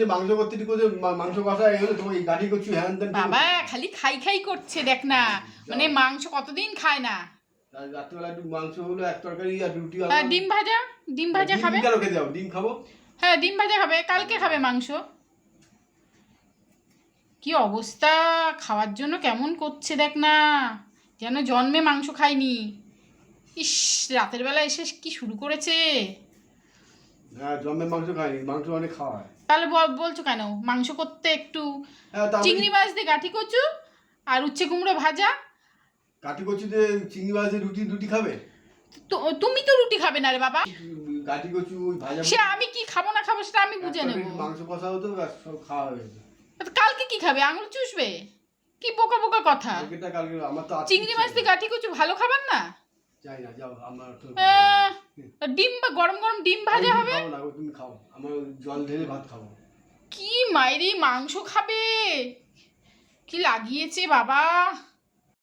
যে মাংস করে মাংস কষা এগুলো তোমার এই গাঠি করছি হ্যান বাবা খালি খাই খাই করছে দেখ না। মানে মাংস কতদিন খায় না? রাত্রিবেলা একটু মাংস হলো এক তরকারি আর রুটি। হ্যাঁ, ডিম ভাজা? ডিম ভাজা খাবে? কেন খেতে যাব? ডিম খাব? হ্যাঁ ডিম ভাজা খাবে। কালকে খাবে মাংস। কি অবস্থা? খাওয়ার জন্য কেমন করছে দেখ না। যেন জন্মে মাংস খায়নি ইস রাতের বেলা এসে কি শুরু করেছে? হ্যাঁ জন্মের মাংস খাইনি মাংস অনেক খাওয়া তাহলে বলছো কেন? মাংস করতে একটু হ্যাঁ চিংড়ি মাছ দিয়ে গাঠি কচু আর উচ্ছে কুমড়ো ভাজা? কচু যে চিংড়ি মাছ দিয়ে রুটি রুটি খাবে? তুমি তো রুটি খাবে না রে বাবা। কচু ভাজা সে আমি কি খাব না খাব সেটা আমি বুঝে নেব। মাংস কষা হতো সব খাওয়া তো কালকে কি খাবে? আঙুল চুষবে? কি বোকা বোকা কথা? কালকে আমার তো চিংড়ি মাছ দিয়ে গাঠি কচু ভালো খাবার না? চাই না যাও আমার তো ডিম বা গরম গরম ডিম ভাজা হবে? না তুমি খাও। আমার জল ঢেলে ভাত খাব। কি মায়েরি মাংস খাবে? কি লাগিয়েছে বাবা?